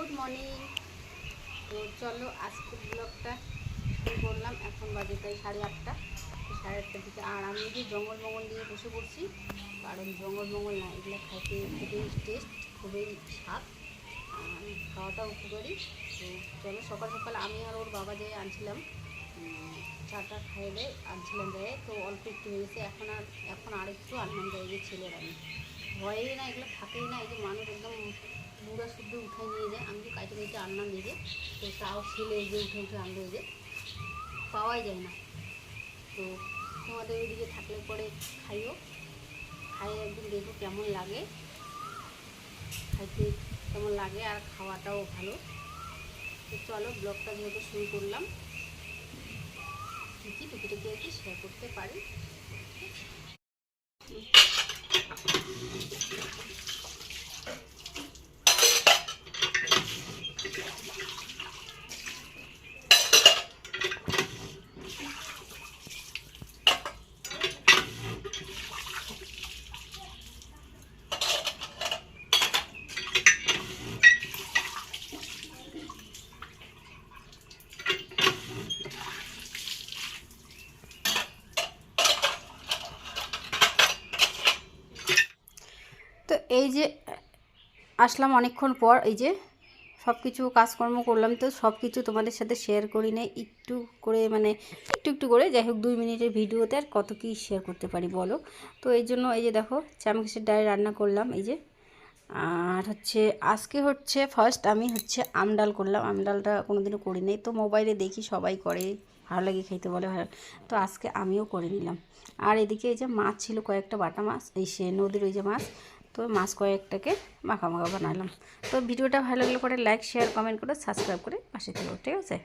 Good morning তো চলো আজকের ব্লগটা শুরু করলাম। এখন বাজে প্রায় সাড়ে আটটা। সাড়ে আটটার দিকে আর আমি যে জঙ্গল মঙ্গল দিয়ে বসে পড়ছি, কারণ জঙ্গল মঙ্গল না, এগুলো খাইতে খুবই টেস্ট খুবই স্বাদ। আর খাওয়াটাও উপকারী তো চলো সকাল সকাল আমি আর ওর বাবা যেয়ে আনছিলাম। চাটা খাইলে আনছিলাম যায় তো অল্প একটু হয়েছে এখন আর এখন আর একটু আনলাম যায় যে ছেলের আমি। ভয়েই না, এগুলো থাকেই না। এই যে মানুষ একদম বুড়া শুদ্ধ উঠাই নিয়ে যায় কাইটে আনলাম যে তো তাও ছেলে যে উঠে উঠে আনলো যে। পাওয়াই যায় না। তো তোমাদের ওইদিকে থাকলে পরে খাইও। খাই একদিন দেখো কেমন লাগে। খাইতে কেমন লাগে আর খাওয়াটাও ভালো। তো চলো ব্লগটা যেহেতু শুরু করলাম, কী কী টুকিটাকি আর কি শেয়ার করতে পারি। এই যে, আসলাম অনেকক্ষণ পর, এই যে সব কিছু কাজকর্ম করলাম তো সব কিছু তোমাদের সাথে শেয়ার করি না একটু করে মানে একটু একটু করে, যাই হোক দুই মিনিটের ভিডিওতে আর কত কী শেয়ার করতে পারি বলো? তো এই জন্য এই যে দেখো চামকেশের ডাল রান্না করলাম, এই যে। আর হচ্ছে, আজকে হচ্ছে ফার্স্ট আমি হচ্ছে আমডাল করলাম। আমডালটা কোনোদিনও করি নাই। তো মোবাইলে দেখি সবাই করে, ভালো লাগে খেতে বলে, ভালো তো আজকে আমিও করে নিলাম। আর এদিকে এই যে মাছ ছিল কয়েকটা বাটা মাছ, এই সে নদীর ওই যে মাছ তো মাছ কয়েকটাকে মাখা মাখা বানালাম। তো ভিডিওটা ভালো লাগলে পরে লাইক শেয়ার কমেন্ট করে সাবস্ক্রাইব করে পাশে থাকব ঠিক আছে?